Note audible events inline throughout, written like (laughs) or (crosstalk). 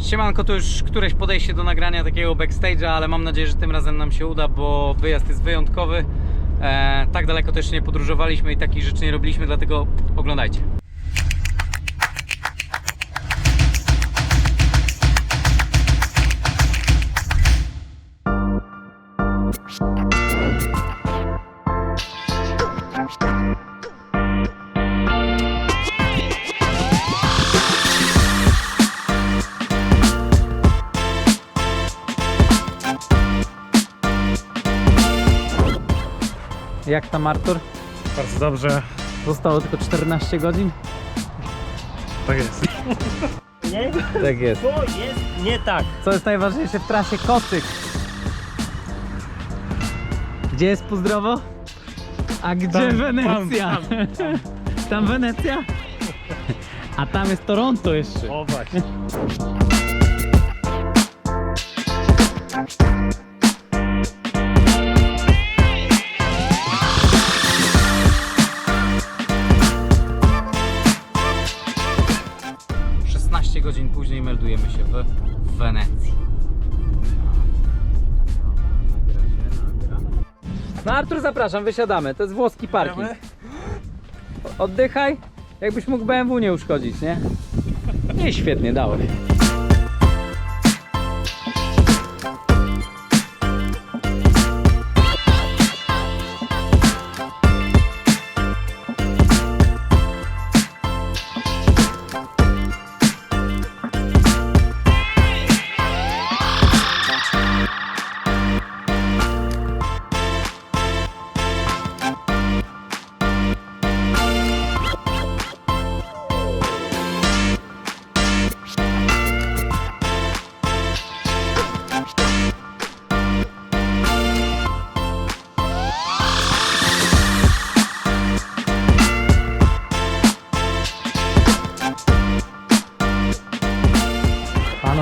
Siemanko, to już któreś podejście do nagrania takiego backstage'a, ale mam nadzieję, że tym razem nam się uda, bo wyjazd jest wyjątkowy. E, tak daleko też nie podróżowaliśmy i takich rzeczy nie robiliśmy, dlatego oglądajcie. Jak tam Artur? Bardzo dobrze, Zostało tylko 14 godzin? tak jest. (laughs) Nie? Tak jest. To jest nie tak. Co jest najważniejsze w trasie? Kocyk. Gdzie jest Pozdrowo? A gdzie Tam, Wenecja? tam, (laughs) Tam Wenecja? A tam jest Toronto jeszcze. O właśnie. Się w Wenecji. No Artur zapraszam, wysiadamy. To jest włoski parking. Oddychaj, jakbyś mógł BMW nie uszkodzić, nie? Nie, świetnie, dało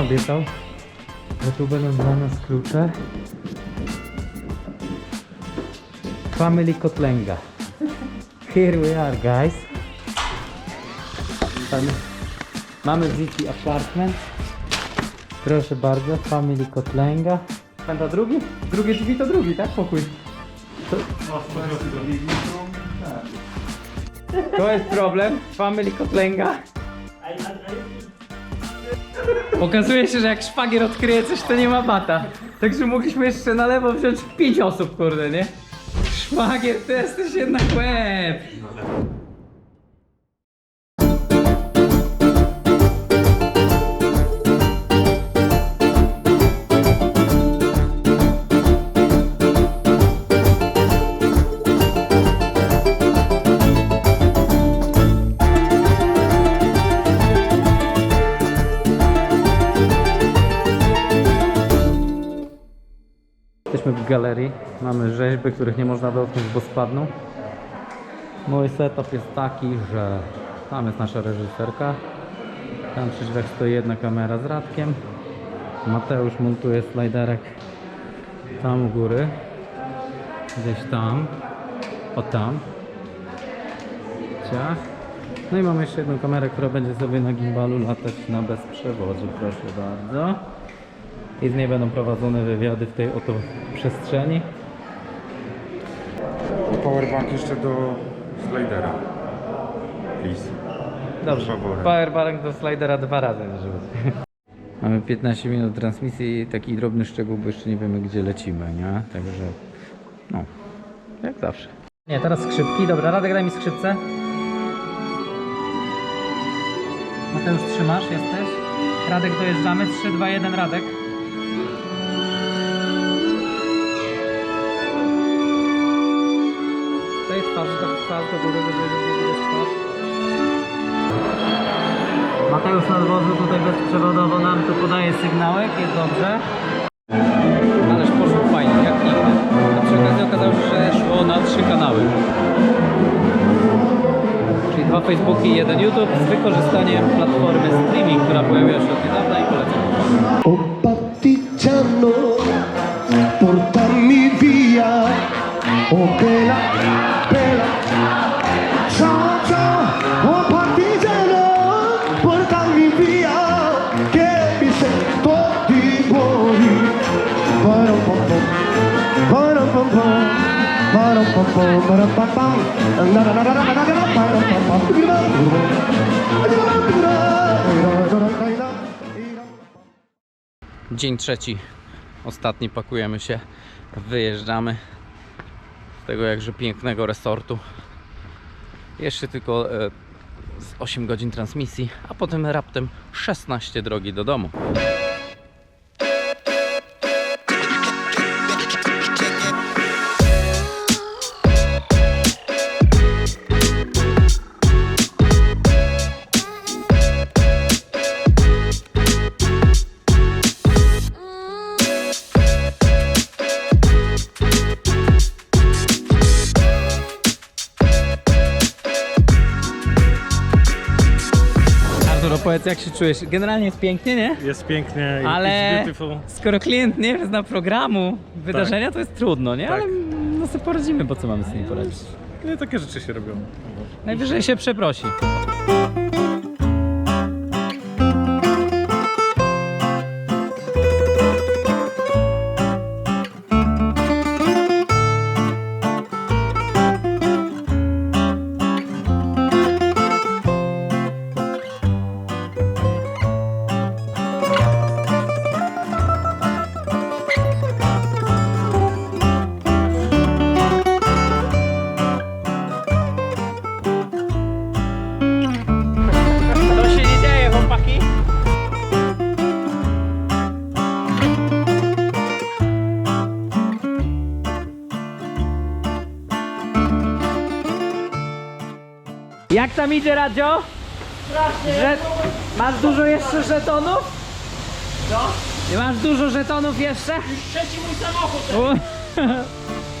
obiecał, że tu będą dla nas klucze. Family Kotlenga. Here we are, guys. Mamy Ziti Apartment. Proszę bardzo, Family Kotlenga. Pamięta drugi? Drugie drzwi to drugi, tak? Pokój. To, to jest problem. Family Kotlenga. Okazuje się, że jak szwagier odkryje coś, to nie ma bata. Także mogliśmy jeszcze na lewo wziąć 5 osób, kurde, nie? Szwagier, ty jesteś jednak łeb. Jesteśmy w galerii, mamy rzeźby, których nie można dotknąć, bo spadną. Mój setup jest taki, że tam jest nasza reżyserka, tam przy drzwiach stoi jedna kamera z Radkiem, Mateusz montuje slajderek tam u góry, gdzieś tam, o tam, ciach. No i mamy jeszcze jedną kamerę, która będzie sobie na gimbalu latać na bezprzewodzie, proszę bardzo. I z niej będą prowadzone wywiady w tej oto przestrzeni. Powerbank jeszcze do slidera. Please. Dobrze. Powerbank do slidera dwa razy żeby. (laughs) Mamy 15 minut transmisji i taki drobny szczegół, bo jeszcze nie wiemy gdzie lecimy, nie? Także no, jak zawsze. Nie, teraz skrzypki. Dobra, Radek daj mi skrzypce. Mateusz trzymasz, jesteś? Radek dojeżdżamy. 3, 2, 1, Radek. Góry, do góry, do góry, twarz. Mateusz nadwozu tutaj bezprzewodowo nam tu podaje sygnałek, jest dobrze. Ależ poszło fajnie, jak nigdy. A przy okazji okazało się, że szło na trzy kanały. Czyli dwa Facebooki i jeden YouTube z wykorzystaniem platformy streaming, która pojawiła się od niedawna Dzień trzeci, ostatni pakujemy się, wyjeżdżamy tego jakże pięknego resortu. Jeszcze tylko e, z 8 godzin transmisji, a potem raptem 16 drogi do domu. Artur, opowiedz jak się czujesz. Generalnie jest pięknie, nie? Jest pięknie, Ale skoro klient nie zna programu wydarzenia, to jest trudno, nie? Tak. Ale no sobie poradzimy, po co mamy z tym poradzić. Nie, takie rzeczy się robią. Najwyżej się przeprosi. Jak tam idzie radio? Że... Masz dużo jeszcze żetonów? Co? Masz dużo żetonów jeszcze? Już trzeci mój samochód. (laughs)